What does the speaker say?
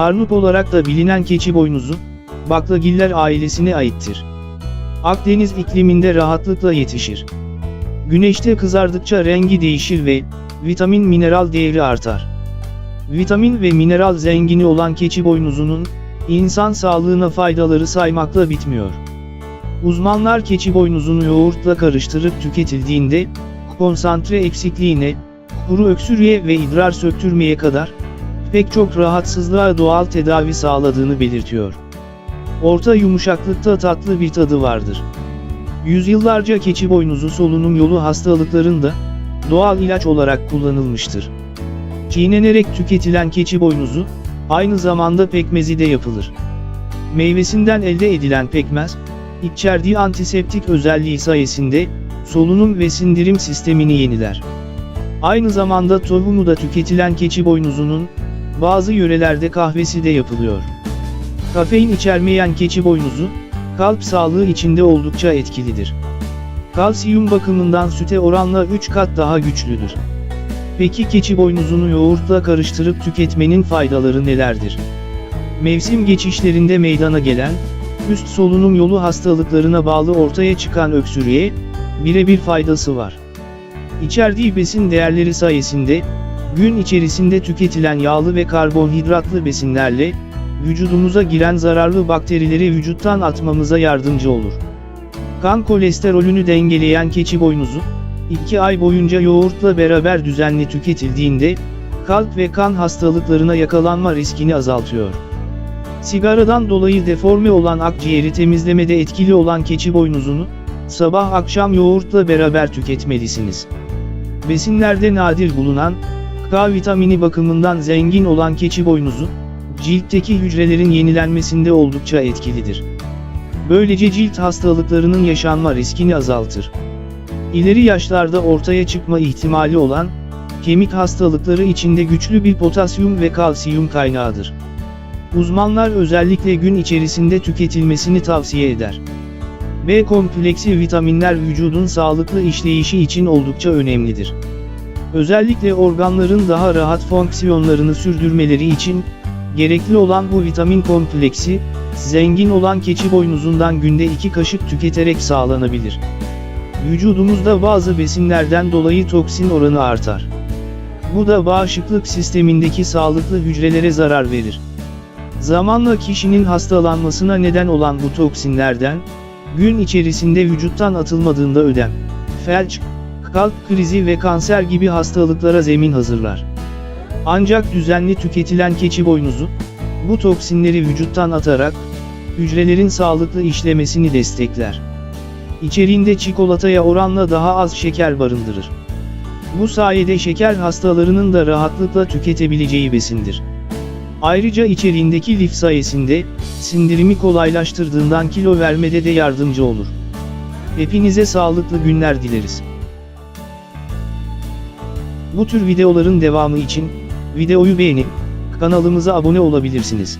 Arnup olarak da bilinen keçi boynuzu, baklagiller ailesine aittir. Akdeniz ikliminde rahatlıkla yetişir. Güneşte kızardıkça rengi değişir ve vitamin mineral değeri artar. Vitamin ve mineral zengini olan keçi boynuzunun insan sağlığına faydaları saymakla bitmiyor. Uzmanlar keçi boynuzunu yoğurtla karıştırıp tüketildiğinde konsantre eksikliğine, kuru öksürüğe ve idrar söktürmeye kadar pek çok rahatsızlığa doğal tedavi sağladığını belirtiyor. Orta yumuşaklıkta tatlı bir tadı vardır. Yüzyıllarca keçi boynuzu solunum yolu hastalıklarında doğal ilaç olarak kullanılmıştır. Çiğnenerek tüketilen keçi boynuzu, aynı zamanda pekmezi de yapılır. Meyvesinden elde edilen pekmez, içerdiği antiseptik özelliği sayesinde, solunum ve sindirim sistemini yeniler. Aynı zamanda tohumu da tüketilen keçi boynuzunun, bazı yörelerde kahvesi de yapılıyor. Kafein içermeyen keçi boynuzu, kalp sağlığı içinde oldukça etkilidir. Kalsiyum bakımından süte oranla 3 kat daha güçlüdür. Peki keçi boynuzunu yoğurtla karıştırıp tüketmenin faydaları nelerdir? Mevsim geçişlerinde meydana gelen, üst solunum yolu hastalıklarına bağlı ortaya çıkan öksürüğe, birebir faydası var. İçerdiği besin değerleri sayesinde, gün içerisinde tüketilen yağlı ve karbonhidratlı besinlerle, vücudumuza giren zararlı bakterileri vücuttan atmamıza yardımcı olur. Kan kolesterolünü dengeleyen keçi boynuzu, 2 ay boyunca yoğurtla beraber düzenli tüketildiğinde, kalp ve kan hastalıklarına yakalanma riskini azaltıyor. Sigaradan dolayı deforme olan akciğeri temizlemede etkili olan keçi boynuzunu, sabah akşam yoğurtla beraber tüketmelisiniz. Besinlerde nadir bulunan, K vitamini bakımından zengin olan keçi boynuzu, ciltteki hücrelerin yenilenmesinde oldukça etkilidir. Böylece cilt hastalıklarının yaşanma riskini azaltır. İleri yaşlarda ortaya çıkma ihtimali olan, kemik hastalıkları içinde güçlü bir potasyum ve kalsiyum kaynağıdır. Uzmanlar özellikle gün içerisinde tüketilmesini tavsiye eder. B kompleksi vitaminler vücudun sağlıklı işleyişi için oldukça önemlidir. Özellikle organların daha rahat fonksiyonlarını sürdürmeleri için, gerekli olan bu vitamin kompleksi, zengin olan keçi boynuzundan günde 2 kaşık tüketerek sağlanabilir. Vücudumuzda bazı besinlerden dolayı toksin oranı artar. Bu da bağışıklık sistemindeki sağlıklı hücrelere zarar verir. Zamanla kişinin hastalanmasına neden olan bu toksinlerden, gün içerisinde vücuttan atılmadığında ödem, felç, kalp krizi ve kanser gibi hastalıklara zemin hazırlar. Ancak düzenli tüketilen keçi boynuzu, bu toksinleri vücuttan atarak, hücrelerin sağlıklı işlemesini destekler. İçeriğinde çikolataya oranla daha az şeker barındırır. Bu sayede şeker hastalarının da rahatlıkla tüketebileceği besindir. Ayrıca içeriğindeki lif sayesinde, sindirimi kolaylaştırdığından kilo vermede de yardımcı olur. Hepinize sağlıklı günler dileriz. Bu tür videoların devamı için, videoyu beğenip, kanalımıza abone olabilirsiniz.